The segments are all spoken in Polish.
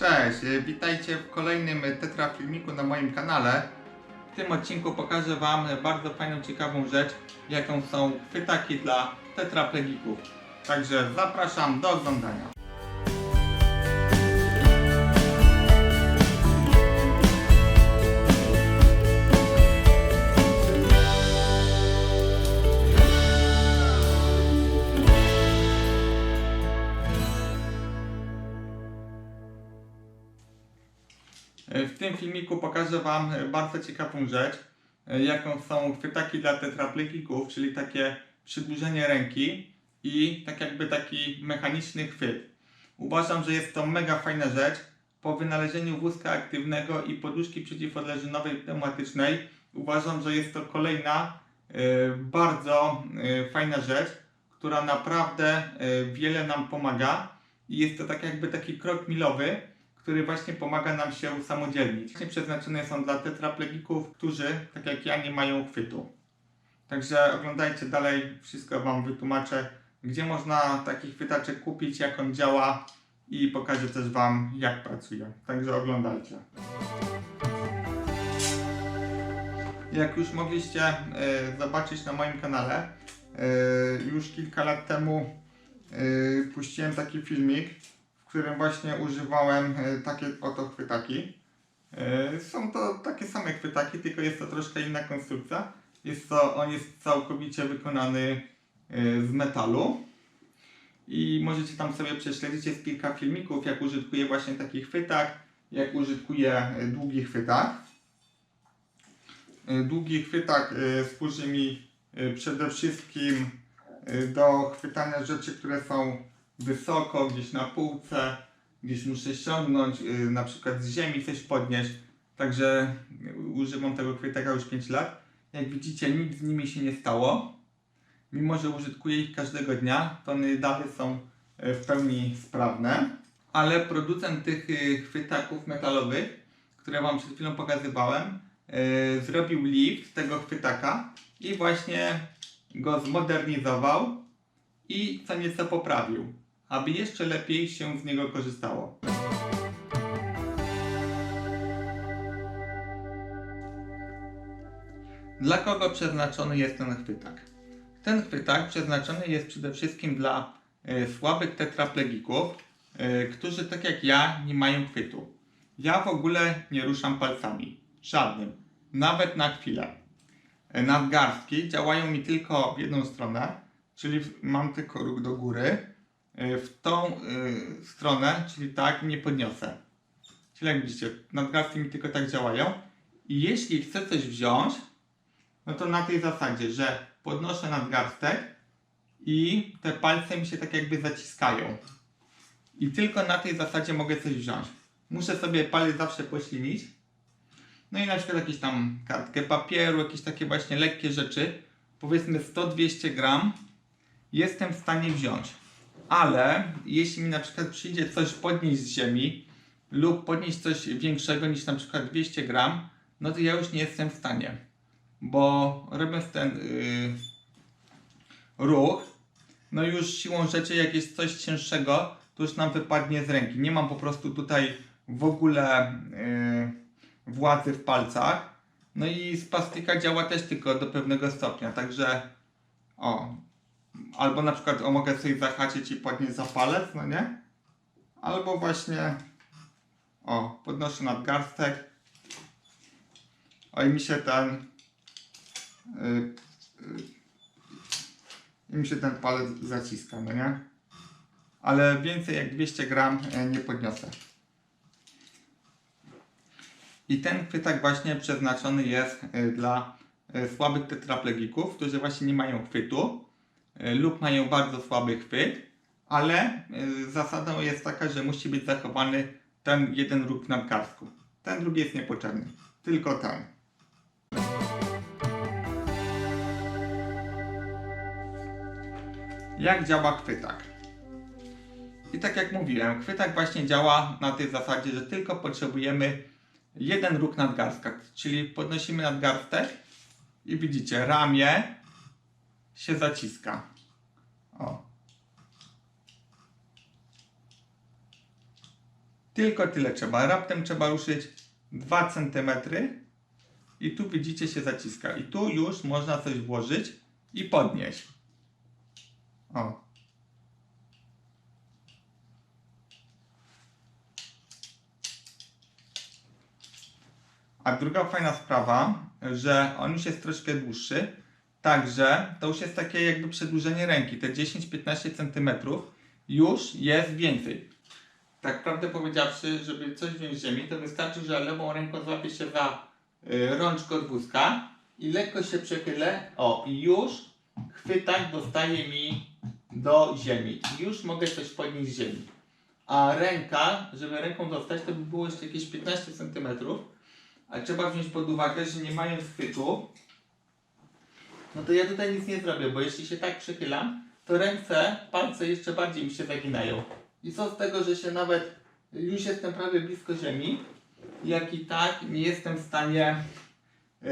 Cześć, y, witajcie w kolejnym Tetra filmiku na moim kanale. W tym odcinku pokażę Wam bardzo fajną, ciekawą rzecz, jaką są chwytaki dla tetraplegików. Także zapraszam do oglądania. Tym filmiku pokażę Wam e, bardzo ciekawą rzecz, e, jaką są chwytaki dla tetraplegików, czyli takie przedłużenie ręki i tak jakby taki mechaniczny chwyt. Uważam, że jest to mega fajna rzecz. Po wynalezieniu wózka aktywnego i poduszki przeciwodleżynowej pneumatycznej uważam, że jest to kolejna e, bardzo e, fajna rzecz, która naprawdę e, wiele nam pomaga i jest to tak jakby taki krok milowy, który właśnie pomaga nam się usamodzielnić. Właśnie przeznaczone są dla tetraplegików, którzy, tak jak ja, nie mają chwytu. Także oglądajcie dalej, wszystko Wam wytłumaczę, gdzie można taki chwytaczek kupić, jak on działa i pokażę też Wam, jak pracuje. Także oglądajcie. Jak już mogliście e, zobaczyć na moim kanale, e, już kilka lat temu e, puściłem taki filmik, którym właśnie używałem e, takie oto chwytaki. E, Są to takie same chwytaki, tylko jest to troszkę inna konstrukcja. Jest to, on jest całkowicie wykonany e, z metalu. I możecie tam sobie prześledzić, jest kilka filmików, jak użytkuję właśnie taki chwytak, jak użytkuję e, długi chwytak. Długi chwytak służy mi przede wszystkim do chwytania rzeczy, które są wysoko, gdzieś na półce, gdzieś muszę ściągnąć, y, na przykład z ziemi coś podnieść. Także używam tego chwytaka już 5 lat. Jak widzicie, nic z nimi się nie stało. Mimo, że użytkuję ich każdego dnia, to dalej są y, w pełni sprawne. Ale producent tych y, chwytaków metalowych, które Wam przed chwilą pokazywałem, y, zrobił lift tego chwytaka i właśnie go zmodernizował i co nieco poprawił, aby jeszcze lepiej się z niego korzystało. Dla kogo przeznaczony jest ten chwytak? Ten chwytak przeznaczony jest przede wszystkim dla e, słabych tetraplegików, e, którzy tak jak ja nie mają chwytu. Ja w ogóle nie ruszam palcami, żadnym, nawet na chwilę. E, Nadgarstki działają mi tylko w jedną stronę, czyli mam tylko ruch do góry. E, W tą e, stronę, czyli tak, nie podniosę. Czyli jak widzicie, nadgarstki mi tylko tak działają. I jeśli chcę coś wziąć, no to na tej zasadzie, że podnoszę nadgarstek i te palce mi się tak jakby zaciskają. I tylko na tej zasadzie mogę coś wziąć. Muszę sobie palec zawsze poślinić. No i na przykład jakieś tam kartkę papieru, jakieś takie właśnie lekkie rzeczy, powiedzmy 100-200 gram, jestem w stanie wziąć. Ale jeśli mi na przykład przyjdzie coś podnieść z ziemi lub podnieść coś większego niż na przykład 200 gram, no to ja już nie jestem w stanie. Bo robiąc ten yy, ruch, no już siłą rzeczy jak jest coś cięższego, to już nam wypadnie z ręki. Nie mam po prostu tutaj w ogóle yy, władzy w palcach. No i spastika działa też tylko do pewnego stopnia, także o, albo na przykład mogę sobie zahaczyć i podnieść za palec, no nie? Albo właśnie o, podnoszę nadgarstek. O i mi się ten yy, yy, mi się ten palec zaciska, no nie? Ale więcej jak 200 gram e, nie podniosę. I ten chwytak właśnie przeznaczony jest e, dla e, słabych tetraplegików, którzy właśnie nie mają chwytu lub mają bardzo słaby chwyt, ale e, zasadą jest taka, że musi być zachowany ten jeden róg w nadgarstku. Ten drugi jest niepotrzebny, tylko ten. Jak działa chwytak? I tak jak mówiłem, chwytak właśnie działa na tej zasadzie, że tylko potrzebujemy jeden róg nadgarstka, czyli podnosimy nadgarstek i widzicie, ramię się zaciska. O. Tylko tyle trzeba. Raptem trzeba ruszyć 2 cm i tu widzicie się zaciska. I tu już można coś włożyć i podnieść. O. A druga fajna sprawa, że on już jest troszkę dłuższy, także to już jest takie jakby przedłużenie ręki. Te 10-15 cm już jest więcej. Tak prawdę powiedziawszy, żeby coś wziąć z ziemi, to wystarczy, że lewą ręką złapię się za y, rączkę od wózka i lekko się przechylę. O, i już chwytak dostaje mi do ziemi. Już mogę coś podnieść z ziemi. A ręka, żeby ręką dostać, to by było jeszcze jakieś 15 cm. A trzeba wziąć pod uwagę, że nie mając chwytu, no to ja tutaj nic nie zrobię, bo jeśli się tak przychylam, to ręce, palce jeszcze bardziej mi się zaginają. I co z tego, że się nawet już jestem prawie blisko ziemi, jak i tak nie jestem w stanie yy,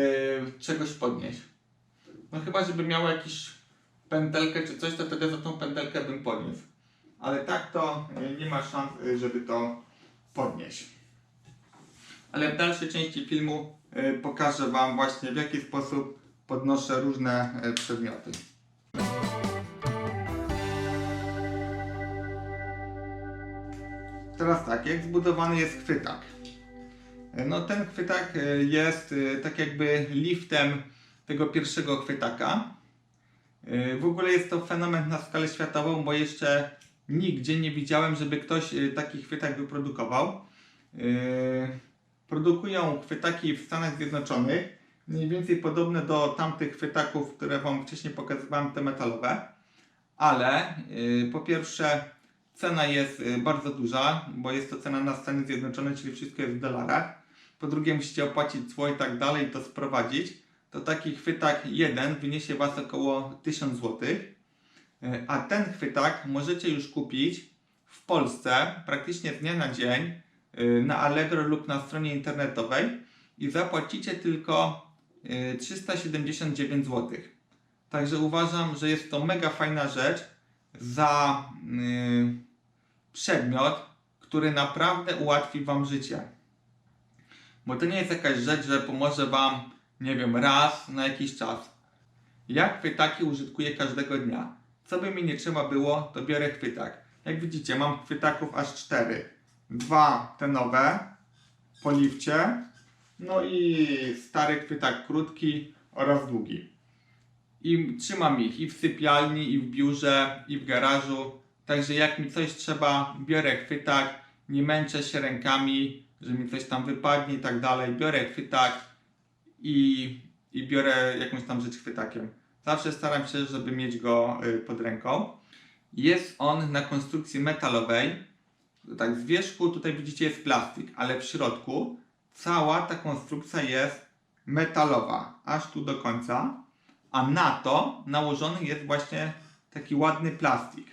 czegoś podnieść. No chyba, żeby miał jakiś pętelkę czy coś, to wtedy za tą pętelkę bym podniósł. Ale tak to yy, nie ma szans, yy, żeby to podnieść. Ale w dalszej części filmu pokażę Wam właśnie w jaki sposób podnoszę różne yy, przedmioty. Teraz tak, jak zbudowany jest chwytak? No ten chwytak e, jest e, tak jakby liftem tego pierwszego chwytaka. E, W ogóle jest to fenomen na skalę światową, bo jeszcze nigdzie nie widziałem, żeby ktoś e, taki chwytak wyprodukował. E, Produkują chwytaki w Stanach Zjednoczonych, mniej więcej podobne do tamtych chwytaków, które Wam wcześniej pokazywałem, te metalowe. Ale y, po pierwsze cena jest y, bardzo duża, bo jest to cena na Stany Zjednoczone, czyli wszystko jest w dolarach. Po drugie musicie opłacić cło i tak dalej i to sprowadzić. To taki chwytak jeden wyniesie Was około 1000 zł. Y, A ten chwytak możecie już kupić w Polsce praktycznie z dnia na dzień y, na Allegro lub na stronie internetowej i zapłacicie tylko 379 zł. Także uważam, że jest to mega fajna rzecz za y, przedmiot, który naprawdę ułatwi Wam życie. Bo to nie jest jakaś rzecz, że pomoże Wam, nie wiem, raz na jakiś czas. Ja chwytaki użytkuję każdego dnia. Co by mi nie trzeba było, to biorę chwytak. Jak widzicie, mam chwytaków aż cztery. Dwa te nowe, po lifcie, no i stary chwytak krótki oraz długi. I trzymam ich i w sypialni, i w biurze, i w garażu. Także jak mi coś trzeba, biorę chwytak, nie męczę się rękami, że mi coś tam wypadnie i tak dalej. Biorę chwytak i, i biorę jakąś tam rzecz chwytakiem. Zawsze staram się, żeby mieć go y, pod ręką. Jest on na konstrukcji metalowej. Tak z wierzchu tutaj widzicie jest plastik, ale w środku cała ta konstrukcja jest metalowa, aż tu do końca a na to nałożony jest właśnie taki ładny plastik.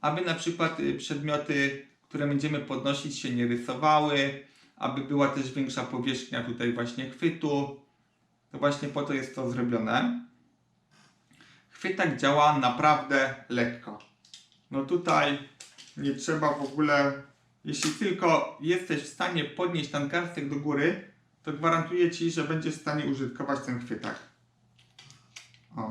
Aby na przykład y, przedmioty, które będziemy podnosić się nie rysowały, aby była też większa powierzchnia tutaj właśnie chwytu. To właśnie po to jest to zrobione. Chwytak działa naprawdę lekko. No tutaj nie trzeba w ogóle, jeśli tylko jesteś w stanie podnieść ten garstek do góry, to gwarantuję Ci, że będziesz w stanie użytkować ten chwytak. O.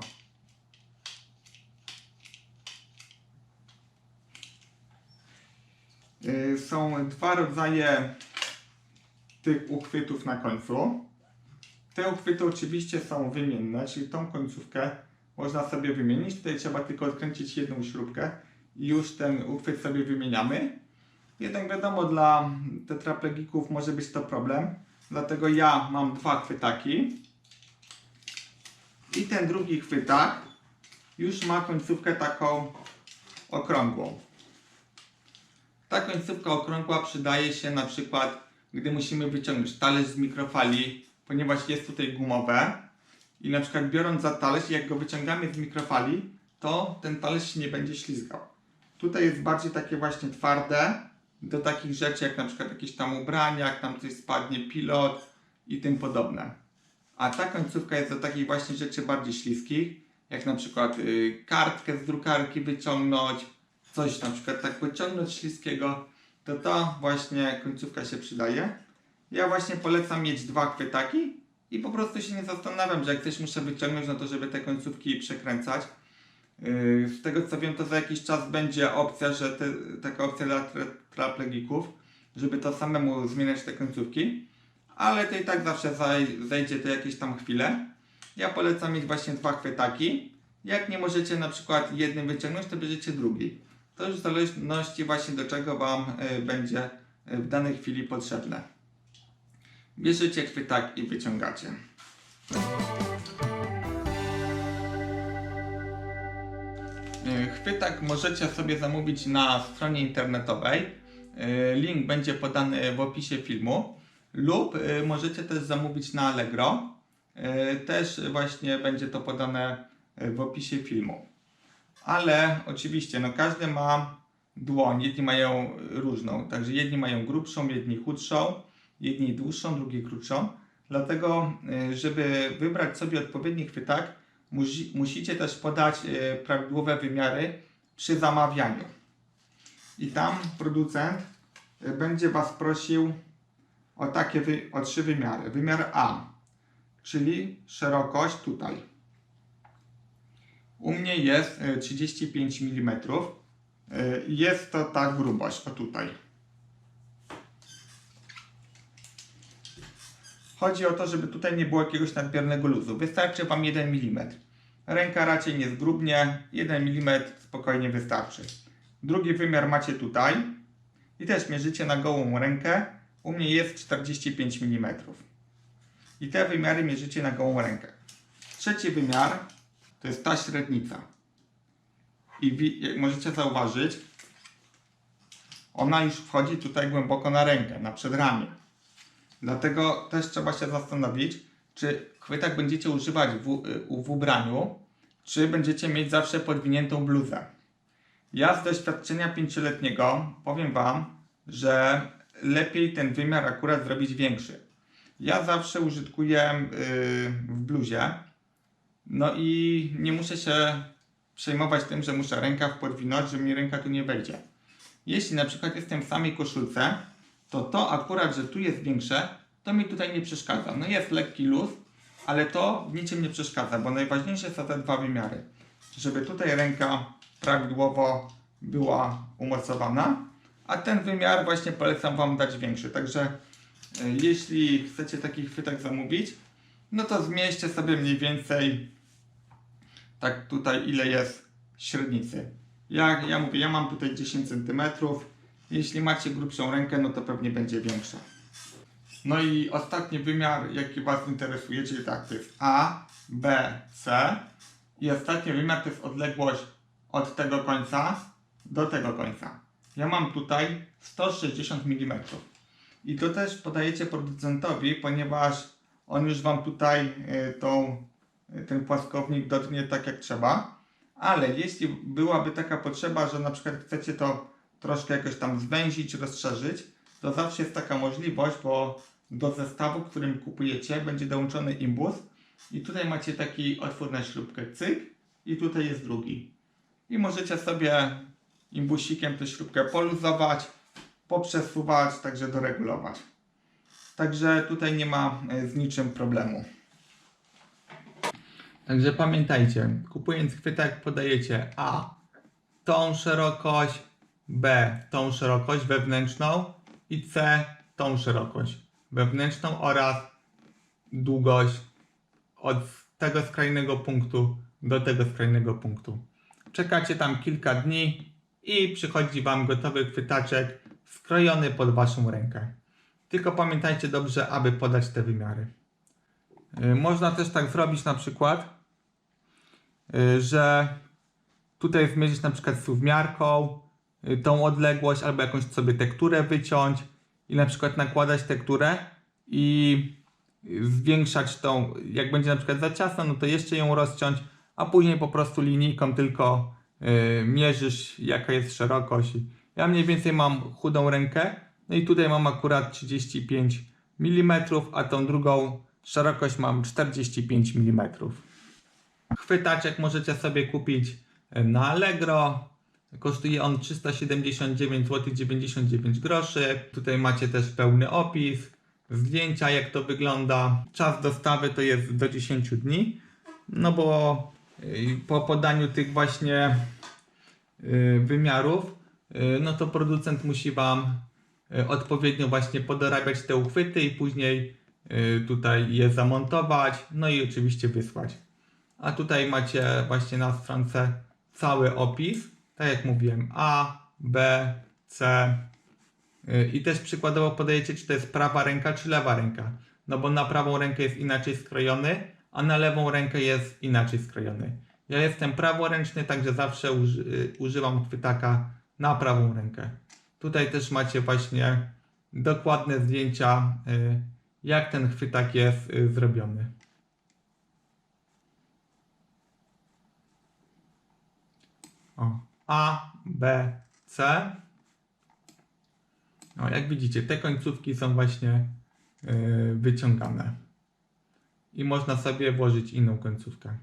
Y, Są dwa rodzaje tych uchwytów na końcu. Te uchwyty oczywiście są wymienne, czyli tą końcówkę można sobie wymienić. Tutaj trzeba tylko odkręcić jedną śrubkę i już ten uchwyt sobie wymieniamy. Jednak wiadomo, dla tetraplegików może być to problem. Dlatego ja mam dwa chwytaki. I ten drugi chwytak już ma końcówkę taką okrągłą. Ta końcówka okrągła przydaje się na przykład, gdy musimy wyciągnąć talerz z mikrofali, ponieważ jest tutaj gumowe. I na przykład biorąc za talerz, jak go wyciągamy z mikrofali, to ten talerz się nie będzie ślizgał. Tutaj jest bardziej takie właśnie twarde, do takich rzeczy jak na przykład jakieś tam ubrania, jak tam coś spadnie, pilot i tym podobne. A ta końcówka jest do takich właśnie rzeczy bardziej śliskich, jak na przykład y, kartkę z drukarki wyciągnąć, coś na przykład tak wyciągnąć śliskiego to ta właśnie końcówka się przydaje. Ja właśnie polecam mieć dwa chwytaki i po prostu się nie zastanawiam, że jak coś muszę wyciągnąć, no to żeby te końcówki przekręcać. Yy, Z tego co wiem, to za jakiś czas będzie opcja, że te, taka opcja dla traplegików, żeby to samemu zmieniać te końcówki, ale to i tak zawsze zajdzie to jakieś tam chwilę. Ja polecam mieć właśnie dwa chwytaki. Jak nie możecie na przykład jednym wyciągnąć, to bierzecie drugi. To już w zależności właśnie do czego Wam y, będzie y, w danej chwili potrzebne. Bierzecie chwytak i wyciągacie. Chwytak możecie sobie zamówić na stronie internetowej. Y, Link będzie podany w opisie filmu. Lub y, możecie też zamówić na Allegro. Y, Też właśnie będzie to podane y, w opisie filmu. Ale oczywiście, no każdy ma dłoń, jedni mają różną, także jedni mają grubszą, jedni chudszą, jedni dłuższą, drugi krótszą. Dlatego, y, żeby wybrać sobie odpowiedni chwytak, musi, musicie też podać y, prawidłowe wymiary przy zamawianiu. I tam producent y, będzie Was prosił o takie wy, o trzy wymiary. Wymiar A, czyli szerokość tutaj. U mnie jest y, 35 mm. Y, Jest to ta grubość, o tutaj. Chodzi o to, żeby tutaj nie było jakiegoś nadmiernego luzu. Wystarczy Wam 1 mm. Ręka raczej nie zgrubnie, 1 mm spokojnie wystarczy. Drugi wymiar macie tutaj i też mierzycie na gołą rękę. U mnie jest 45 mm. I te wymiary mierzycie na gołą rękę. Trzeci wymiar to jest ta średnica. I jak możecie zauważyć, ona już wchodzi tutaj głęboko na rękę, na przedramię. Dlatego też trzeba się zastanowić, czy chwytak będziecie używać w, w ubraniu, czy będziecie mieć zawsze podwiniętą bluzę. Ja z doświadczenia pięcioletniego powiem Wam, że lepiej ten wymiar akurat zrobić większy. Ja zawsze użytkuję yy, w bluzie, no i nie muszę się przejmować tym, że muszę rękaw podwinąć, że mi ręka tu nie wejdzie. Jeśli na przykład jestem w samej koszulce, to to akurat, że tu jest większe, to mi tutaj nie przeszkadza. No jest lekki luz, ale to niczym nie przeszkadza, bo najważniejsze są te dwa wymiary. Żeby tutaj ręka prawidłowo była umocowana, a ten wymiar właśnie polecam Wam dać większy. Także e, jeśli chcecie taki chwytak zamówić, no to zmieście sobie mniej więcej tak tutaj ile jest średnicy. Ja, ja mówię, ja mam tutaj 10 cm. Jeśli macie grubszą rękę, no to pewnie będzie większa. No i ostatni wymiar, jaki Was interesuje, czyli tak, to jest A, B, C. I ostatni wymiar to jest odległość od tego końca do tego końca. Ja mam tutaj 160 mm. I to też podajecie producentowi, ponieważ on już Wam tutaj y, tą, y, ten płaskownik dotknie tak jak trzeba. Ale jeśli byłaby taka potrzeba, że na przykład chcecie to troszkę jakoś tam zwęzić, rozszerzyć, to zawsze jest taka możliwość, bo do zestawu, którym kupujecie, będzie dołączony imbus i tutaj macie taki otwór na śrubkę, cyk i tutaj jest drugi. I możecie sobie imbusikiem tę śrubkę poluzować, poprzesuwać, także doregulować. Także tutaj nie ma e, z niczym problemu. Także pamiętajcie, kupując chwytak podajecie A tą szerokość, B tą szerokość wewnętrzną i C tą szerokość wewnętrzną oraz długość od tego skrajnego punktu do tego skrajnego punktu. Czekacie tam kilka dni i przychodzi Wam gotowy chwytaczek skrojony pod Waszą rękę. Tylko pamiętajcie dobrze, aby podać te wymiary. Y, Można też tak zrobić na przykład, y, że tutaj zmierzyć na przykład suwmiarką tą odległość albo jakąś sobie tekturę wyciąć i na przykład nakładać tekturę i y, zwiększać tą, jak będzie na przykład za ciasno, no to jeszcze ją rozciąć, a później po prostu linijką tylko y, mierzysz jaka jest szerokość. Ja mniej więcej mam chudą rękę, no i tutaj mam akurat 35 mm, a tą drugą szerokość mam 45 mm. Chwytaczek możecie sobie kupić na Allegro, Kosztuje on 379 zł 99 groszy. Tutaj macie też pełny opis, zdjęcia jak to wygląda. Czas dostawy to jest do 10 dni. No bo y, po podaniu tych właśnie y, wymiarów, y, no to producent musi Wam odpowiednio właśnie podorabiać te uchwyty i później tutaj je zamontować, no i oczywiście wysłać. A tutaj macie właśnie na stronce cały opis, tak jak mówiłem, A, B, C y, i też przykładowo podajecie, czy to jest prawa ręka, czy lewa ręka. No bo na prawą rękę jest inaczej skrojony, a na lewą rękę jest inaczej skrojony. Ja jestem praworęczny, także zawsze uży, y, używam chwytaka na prawą rękę. Tutaj też macie właśnie dokładne zdjęcia, y, jak ten chwytak jest zrobiony. O, A, B, C. No, jak widzicie, te końcówki są właśnie y, wyciągane. I można sobie włożyć inną końcówkę.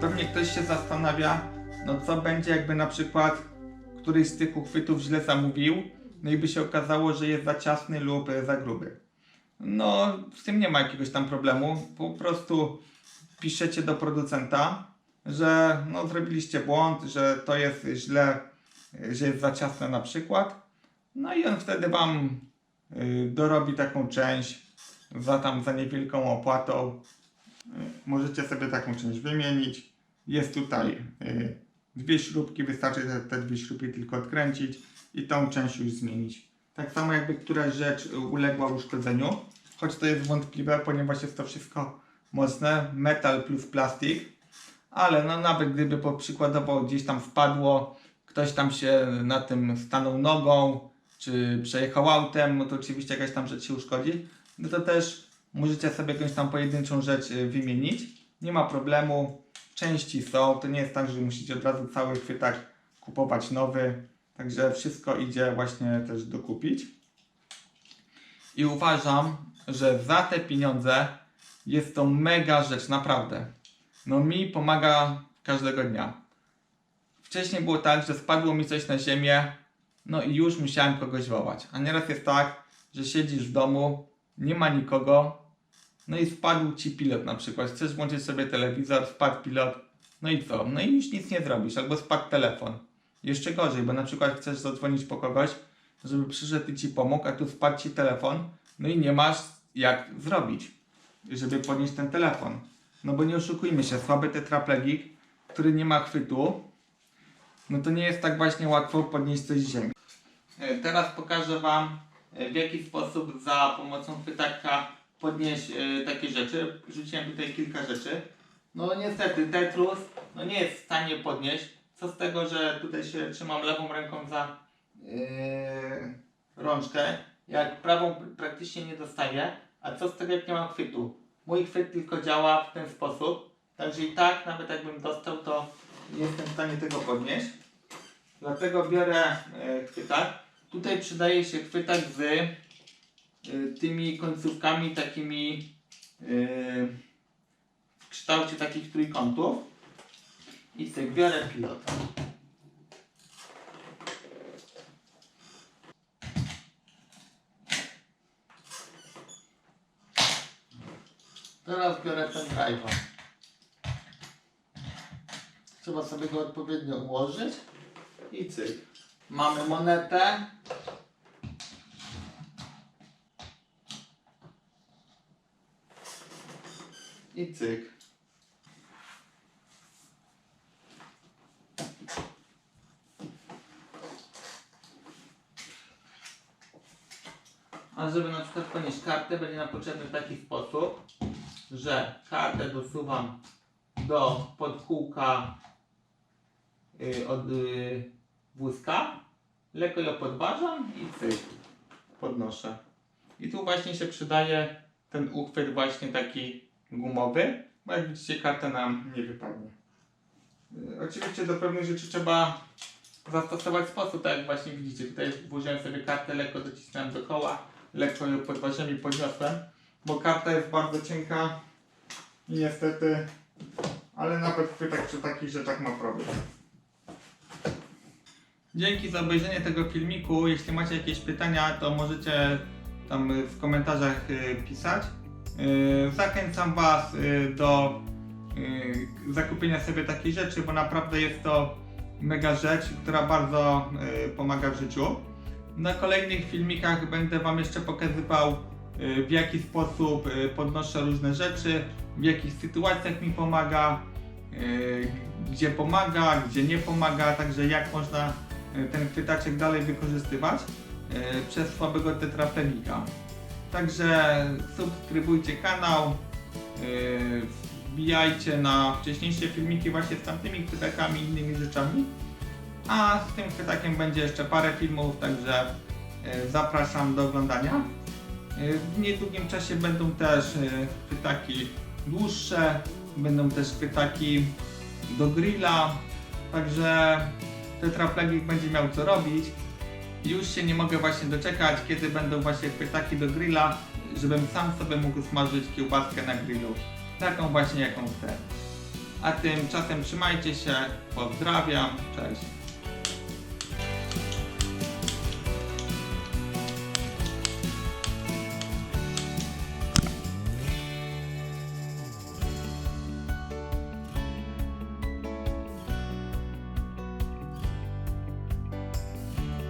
Pewnie ktoś się zastanawia, no co będzie jakby na przykład któryś z tych uchwytów źle zamówił, no i by się okazało, że jest za ciasny lub za gruby. No, z tym nie ma jakiegoś tam problemu. Po prostu piszecie do producenta, że no, zrobiliście błąd, że to jest źle, że jest za ciasne na przykład. No i on wtedy wam y, dorobi taką część za tam za niewielką opłatą. Y, Możecie sobie taką część wymienić. Jest tutaj y, dwie śrubki, wystarczy te, te dwie śrubki tylko odkręcić i tą część już zmienić. Tak samo jakby któraś rzecz uległa uszkodzeniu, choć to jest wątpliwe, ponieważ jest to wszystko mocne, metal plus plastik, ale no nawet gdyby po przykładowo gdzieś tam wpadło, ktoś tam się na tym stanął nogą, czy przejechał autem, no to oczywiście jakaś tam rzecz się uszkodzi, no to też możecie sobie jakąś tam pojedynczą rzecz y, wymienić. Nie ma problemu, części są, to nie jest tak, że musicie od razu cały chwytak kupować nowy, także wszystko idzie właśnie też dokupić. I uważam, że za te pieniądze jest to mega rzecz, naprawdę. No mi pomaga każdego dnia. Wcześniej było tak, że spadło mi coś na ziemię, no i już musiałem kogoś wołać. A nieraz jest tak, że siedzisz w domu, nie ma nikogo, no i spadł ci pilot na przykład. Chcesz włączyć sobie telewizor, spadł pilot, no i co? No i już nic nie zrobisz, albo spadł telefon. Jeszcze gorzej, bo na przykład chcesz zadzwonić po kogoś, żeby przyszedł i ci pomógł, a tu spadł ci telefon, no i nie masz jak zrobić, żeby podnieść ten telefon. No bo nie oszukujmy się, słaby tetraplegik, który nie ma chwytu, no to nie jest tak właśnie łatwo podnieść coś z ziemi. E, Teraz pokażę Wam e, w jaki sposób za pomocą chwytaka podnieść e, takie rzeczy. Rzuciłem tutaj kilka rzeczy. No niestety Tetrus no nie jest w stanie podnieść. Co z tego, że tutaj się trzymam lewą ręką za yy, rączkę, jak prawą praktycznie nie dostaję, a co z tego jak nie mam chwytu? Mój chwyt tylko działa w ten sposób, także i tak nawet jakbym dostał, to nie jestem w stanie tego podnieść. Dlatego biorę e, chwytak. Tutaj przydaje się chwytak z e, tymi końcówkami takimi e, w kształcie takich trójkątów. I sobie biorę pilota. Teraz biorę ten drive'a. Trzeba sobie go odpowiednio ułożyć i cyk. Mamy monetę. I cyk. A żeby na przykład ponieść kartę, będzie nam potrzebny w taki sposób, że kartę dosuwam do podkółka y, od y, wózka, lekko ją podważam i cyk, podnoszę. I tu właśnie się przydaje ten uchwyt właśnie taki gumowy, bo jak widzicie karta nam nie wypadnie. Y, Oczywiście do pewnych rzeczy trzeba zastosować sposób, tak jak właśnie widzicie. Tutaj włożyłem sobie kartę, lekko docisnąłem do koła, lekko ją podważyłem i podniosłem, bo karta jest bardzo cienka i niestety ale nawet chwytak przy takich rzeczach ma problem. Dzięki za obejrzenie tego filmiku. Jeśli macie jakieś pytania, to możecie tam w komentarzach y, pisać. Y, Zachęcam Was y, do zakupienia sobie takiej rzeczy, bo naprawdę jest to mega rzecz, która bardzo pomaga w życiu. Na kolejnych filmikach będę Wam jeszcze pokazywał w jaki sposób y, podnoszę różne rzeczy, w jakich sytuacjach mi pomaga, y, gdzie pomaga, gdzie nie pomaga, także jak można y, ten chwytaczek dalej wykorzystywać y, przez słabego tetraplegika. Także subskrybujcie kanał, wbijajcie na wcześniejsze filmiki właśnie z tamtymi chwytakami i innymi rzeczami. A z tym chwytakiem będzie jeszcze parę filmów, także zapraszam do oglądania. Yy, W niedługim czasie będą też yy, chwytaki dłuższe, będą też chwytaki do grilla, także tetraplegik będzie miał co robić. Już się nie mogę właśnie doczekać, kiedy będą właśnie chwytaki do grilla, żebym sam sobie mógł smażyć kiełbaskę na grillu. Taką właśnie jaką chcę. A tymczasem trzymajcie się, pozdrawiam, cześć.